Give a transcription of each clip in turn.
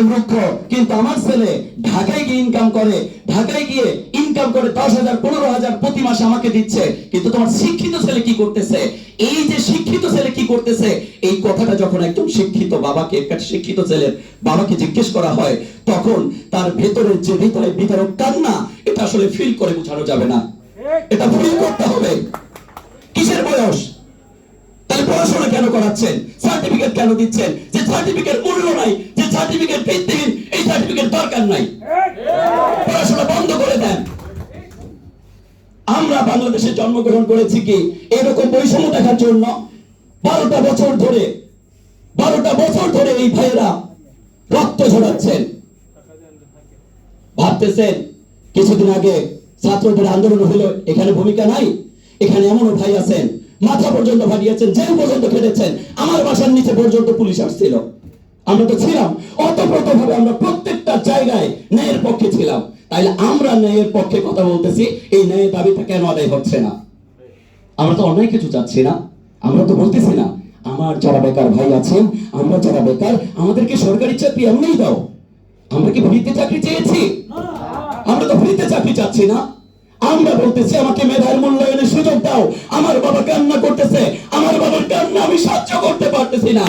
ছেলে মূর্খ, কিন্তু আমার ছেলে ঢাকায় গিয়ে ইনকাম করে, ঢাকায় গিয়ে ইনকাম করে দশ হাজার, পনেরো হাজার প্রতি মাসে আমাকে দিচ্ছে, কিন্তু তোমার শিক্ষিত ছেলে কি করতেছে? এই যে শিক্ষিত ছেলে কি করতেছে? এই কথাটা যখন একজন শিক্ষিত বাবাকে, একটা শিক্ষিত ছেলের বাবাকে জিজ্ঞেস করা হয়, তখন তার ভেতরের যে ভিতরে ভিতরে কান্না, এটা আসলে ফিল করে বোঝানো যাবে না। এটা ফিল করতে হবে। কিসের বয়স? তাহলে পড়াশোনা কেন করাচ্ছেন? সার্টিফিকেট কেন দিচ্ছেন? যে সার্টিফিকেট মূল্য নাই সার্টিফিকেট ভিত্তিহীন এই সার্টিফিকেট দরকার নাই। পড়াশোনা বন্ধ করে দেন। আমরা বাংলাদেশে জন্মগ্রহণ করেছি কি? এরকম বৈষম্য দেখার জন্য বারোটা বছর ধরে, বারোটা বছর ধরে এই ভাইয়েরা রক্ত ঝরাচ্ছেন। ভাবতেছেন, কিছুদিন আগে ছাত্রদের আন্দোলন হলো, এখানে ভূমিকা নাই, এখানে এমনও ভাই আছেন। মাথা পর্যন্ত ভাগিয়েছেন, জেল পর্যন্ত খেটেছেন। আমার বাসার নিচে পর্যন্ত পুলিশ আসছিল। আমরা তো ছিলাম। অতপ্রত ভাবে আমরা প্রত্যেকটা জায়গায় ন্যায়ের পক্ষে ছিলাম। তাইলে আমরা ন্যায়ের পক্ষে কথা বলতেছি, এই ন্যায়ের দাবিটা কেন আদায় হচ্ছে না? আমরা তো অন্যায় কিছু চাচ্ছি না। আমরা তো বলতেছি না, আমার যারা বেকার ভাই আছেন, আমরা যারা বেকার, আমাদেরকে সরকারি চাকরি এমনিই দাও। আমরা কি ফ্রিতে চাকরি চেয়েছি? আমরা তো ফ্রিতে চাকরি চাচ্ছি না। আমরা বলতেছি, আমাকে মেধার মূল্যায়নের সুযোগ দাও। আমার বাবা কান্না করতেছে, আমার বাবার কান্না আমি সাহায্য করতে পারতেছি না।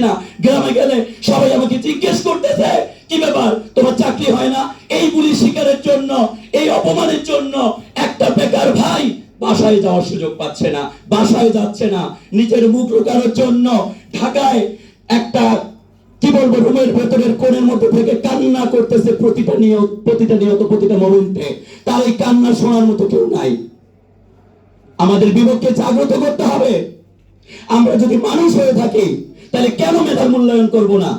যাইতে পারতেছি না, গ্রামে গেলে সবাই আমাকে জিজ্ঞেস করতেছে, কি ব্যাপার? তোমার চাকরি হয় না? এই পুলিশ শিকারের জন্য, এই অপমানের জন্য একটা বেকার ভাই বাসায় যাওয়ার সুযোগ পাচ্ছে না, বাসায় যাচ্ছে না। নিজের মুখ লুকানোর জন্য ঢাকায় একটা, কি বলব, রুমের ভেতরের কোণের মধ্যে থেকে কান্না করতেছে প্রতিটা নিয়ত প্রতিটা নিয়ত, প্রতিটা মোমেন্টে। তার এই কান্না শোনার মতো কেউ নাই। আমাদের বিবেককে জাগ্রত করতে হবে। আমরা যদি মানুষ হয়ে থাকি তাহলে কেন মেধার মূল্যায়ন করব না?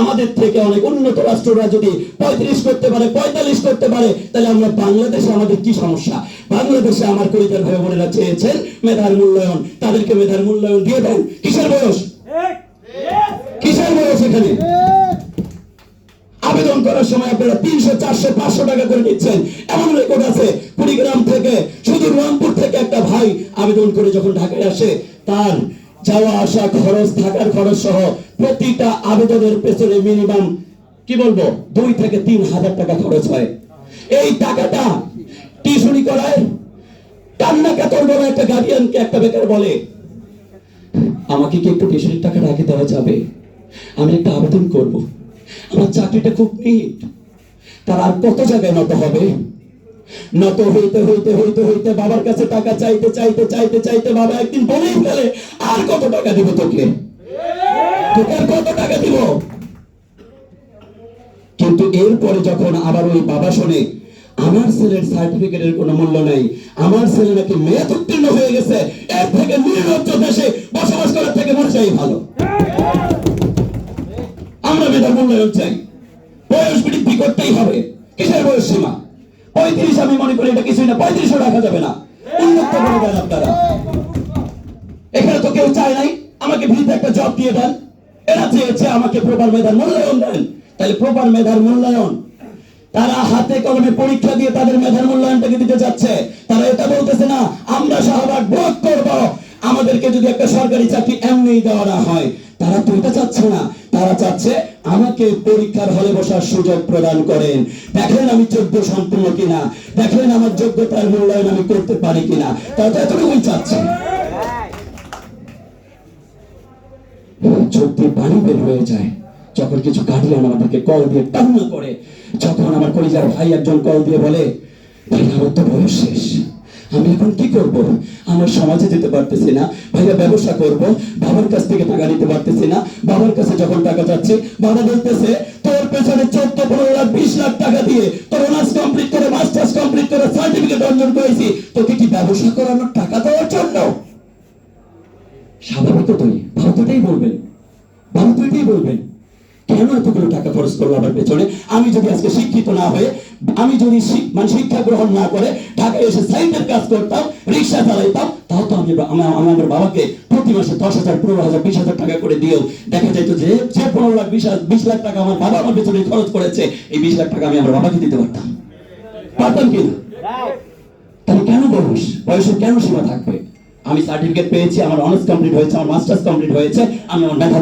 আমাদের থেকে অনেক উন্নত রাষ্ট্ররা যদি পঁয়ত্রিশ করতে পারে, পঁয়তাল্লিশ করতে পারে, তাহলে আমরা বাংলাদেশে আমাদের কি সমস্যা? বাংলাদেশে আমার কলিজার ভাই বোনেরা চেয়েছেন মেধার মূল্যায়ন। তাদেরকে মেধার মূল্যায়ন দিয়ে দেন। কিসের বয়স? কিসের বয়স এখানে? আবেদন করার সময় আপনারা তিনশো, চারশো, পাঁচশো টাকা করে নিচ্ছেন। এমন রেকর্ড আছে, কুড়িগ্রাম থেকে শুধু রংপুর থেকে একটা ভাই আবেদন করে যখন ঢাকায় আসে, তার যাওয়া, আসা, খরচ, থাকার খরচ সহ প্রতিটা আবেদনের পেছনে মিনিমাম কি বলব, দুই থেকে তিন হাজার টাকা খরচ হয়। এই টাকাটা টিউশনি করায় কান্না কাতর একটা গার্ডিয়ানকে একটা বেকার বলে, আমাকে কি একটু টিউশনির টাকা দেওয়া যাবে? আমি একটা আবেদন করব। আমার চাকরিটা খুব নিট তার আর কত জায়গায় নত হবে? নত হইতে হইতে হইতে হইতে বাবার কাছে টাকা চাইতে চাইতে চাইতে চাইতে বাবা একদিন বলেই ফেলে আর কত টাকা দিব তোকে? তোকে আর কত টাকা দিব? কিন্তু এরপরে যখন আবার ওই বাবা শোনে, আমার ছেলের সার্টিফিকেটের কোনো মূল্য নেই, আমার ছেলে নাকি মেয়াদ উত্তীর্ণ হয়ে গেছে, এর থেকে নির্লজ্জ দেশে বসবাস করার থেকে মরে যাই ভালো। আমরা মেধার মূল্যায়ন চাই। বয়স বৃদ্ধি করতেই হবে। কিসের বয়স সীমা? পঁয়ত্রিশ আমি মনে করি এটা কিছুই না, পঁয়ত্রিশও রাখা যাবে না। উন্নত করে দেন আপনারা। কেউ চায় নাই, আমাকে ভিড়তে একটা জব দিয়ে দেন। এরা চেয়েছে আমাকে প্রপার মেধার মূল্যায়ন দেন। তাহলে প্রপার মেধার মূল্যায়ন। তারা হাতে কলমে পরীক্ষা দিয়ে তাদের মেধার মূল্যায়নটাকে দিতে যাচ্ছে। তারা এটা বলতেছে না, আমরা শাহবাগ ভোট করব। আমাদেরকে যদি একটা সরকারি চাকরি এমনি দেওয়া না হয়, তারা তো এটা চাচ্ছে না। তারা চাচ্ছে আমাকে পরীক্ষার হলে বসার সুযোগ প্রদান করেন। দেখেন আমি যোগ্য সম্পূর্ণ কিনা? দেখেন আমার যোগ্যতার মূল্যায়ন আমি করতে পারি কিনা? তারা তো এতটুকুই চাচ্ছে। বের হয়ে যায়। যখন কিছু গার্ডিয়ান আমাদেরকে কল দিয়ে কান্না করে, যখন আমার কলিজার ভাই একজন কল দিয়ে বলে ভাই আমার তো বয়স শেষ। আমি এখন কি করব? আমার সমাজে যেতে পারতেছি না। ভাইয়া, ব্যবসা করব। বাবার কাছ থেকে টাকা নিতে পারতেছি না। বাবার কাছে যখন টাকা চাচ্ছি, বাবা বলতেছে, তোর পেছনে চোদ্দ, পনেরো লাখ, বিশ লাখ টাকা দিয়ে তোর অনার্স কমপ্লিট করে মাস্টার্স কমপ্লিট করে সার্টিফিকেট অর্জন করেছি। তোকে কি ব্যবসা করানোর টাকা দেওয়ার জন্য? স্বাভাবিক তোই তো বলবেন। বলবেন, কেন এতগুলো টাকা খরচ করব আমার পেছনে? আমি যদি আজকে শিক্ষিত না হয়ে, আমি যদি মানে শিক্ষা গ্রহণ না করে, ঢাকায় এসে কাজ করতাম, রিক্সা চালাইতাম, তাও তো আমি আমার বাবাকে প্রতি মাসে দশ হাজার, পনেরো হাজার, বিশ হাজার টাকা করে দিয়েও দেখা যেত যে যে পনেরো লাখ, বিশ বিশ লাখ টাকা আমার বাবা আমার পেছনে খরচ করেছে, এই বিশ লাখ টাকা আমি আমার বাবাকে দিতে পারতাম। পারতাম কিনা তাহলে কেন বয়স বয়সের কেন সীমা থাকবে? আমি সার্টিফিকেট পেয়েছি, আমার অনার্স কমপ্লিট হয়েছে, আমার মাস্টার্স কমপ্লিট হয়েছে, আমি আমার মেধা